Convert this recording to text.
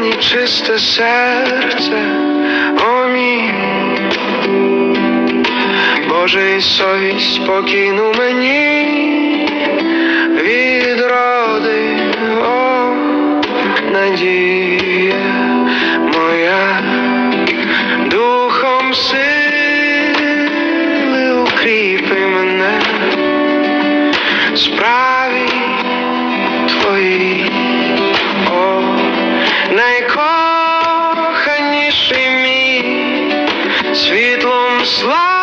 мені чисте серце, о мій. Боже, і совість покину мені відроди, о, надія моя, духом сили укріпи мене, справ Slide.